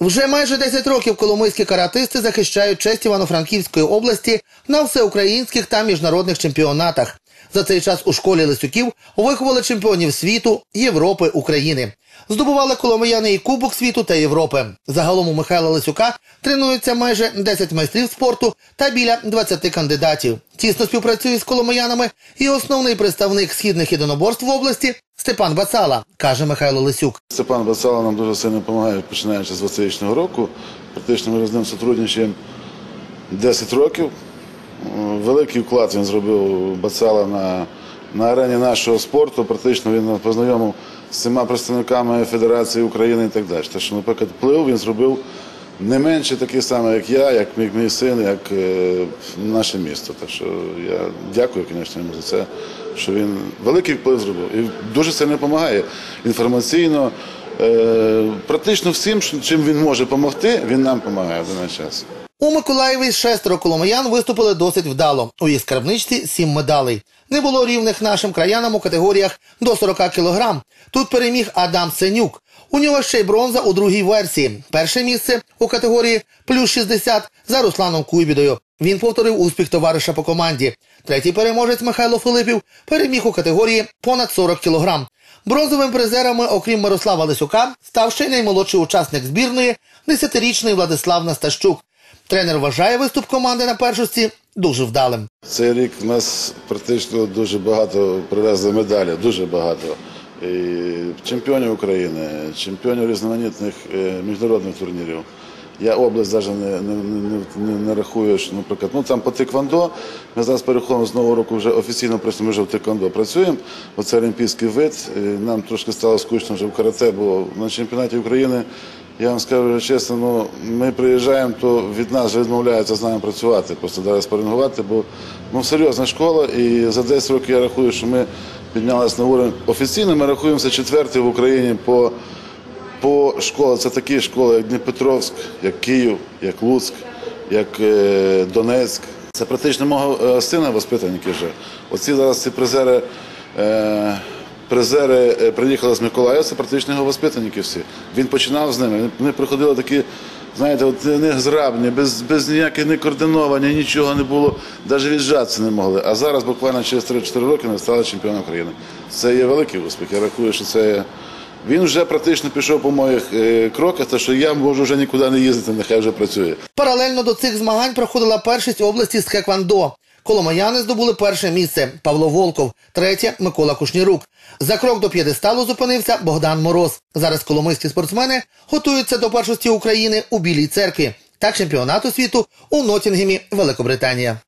Вже майже 10 років коломийські каратисти захищають честь Івано-Франківської області на всеукраїнських та міжнародних чемпіонатах. За цей час у школі Лисюків виховали чемпіонів світу, Європи, України. Здобували коломияни і Кубок світу та Європи. Загалом у Михайла Лисюка тренуються майже 10 майстрів спорту та біля 20 кандидатів. Тісно співпрацює з коломиянами і основний представник східних єдиноборств в області Степан Бацала, каже Михайло Лисюк. Степан Бацала нам дуже сильно допомагає, починаючи з 2000 року. Практично ми з ним сотрудничаємо 10 років. Великий вклад він зробив Бацала на, на арені нашого спорту. Практично він познайомив з цими представниками Федерації України і так далі. Те, що, наприклад, вплив він зробив не менше такий самий, як я, як мій, мій син, як е, наше місто. Так що я дякую, звісно, йому за це, що він великий вплив зробив і дуже сильно допомагає інформаційно. Е, практично всім, чим він може допомогти, він нам допомагає в даний час. У Миколаєві шестеро коломиян виступили досить вдало. У їх скарбничці сім медалей. Не було рівних нашим краянам у категоріях до 40 кілограм. Тут переміг Адам Сенюк. У нього ще й бронза у другій версії. Перше місце у категорії плюс 60 за Русланом Куйбідою. Він повторив успіх товариша по команді. Третій переможець Михайло Филипів переміг у категорії понад 40 кілограм. Бронзовим призерами, окрім Мирослава Лисюка, став ще й наймолодший учасник збірної, десятирічний Владислав Настащук. Тренер вважає виступ команди на першості дуже вдалим. Цей рік в нас практично дуже багато привезли медалі, дуже багато. І чемпіонів України, чемпіонів різноманітних е, міжнародних турнірів. Я область навіть не, не, не, не, рахую, що, наприклад, ну там по тиквандо. Ми зараз переходимо з нового року вже офіційно, просто ми вже в тиквандо працюємо. бо це олімпійський вид. Нам трошки стало скучно вже в карате, бо на чемпіонаті України. Я вам скажу чесно, ну ми приїжджаємо, то від нас відмовляються з нами працювати, просто зараз спарингувати, бо ну, серйозна школа, і за 10 років я рахую, що ми піднялися на уровень. Офіційно ми рахуємося четвертий в Україні по по школам. Це такі школи, як Дніпропетровськ, як Київ, як Луцьк, як е, Донецьк. Це практично мого е, сина воспитанники вже. Оці зараз ці призери. Е, Призери е, приїхали з Миколаєва, це практично його воспитанники всі. Він починав з ними. Вони приходили такі, знаєте, от незграбні, без без ніяких не координовані, нічого не було, навіть віджатися не могли. А зараз буквально через 3-4 роки вони стали чемпіоном України. Це є великий успіх. Я рахую, що це є. Він вже практично пішов по моїх е, кроках, то що я можу вже нікуди не їздити, нехай вже працює. Паралельно до цих змагань проходила першість області з Хеквандо. Коломаяни здобули перше місце Павло Волков, третє Микола Кушнірук. За крок до п'єдесталу зупинився Богдан Мороз. Зараз коломийські спортсмени готуються до першості України у Білій церкві та чемпіонату світу у Нотінгемі, Великобританія.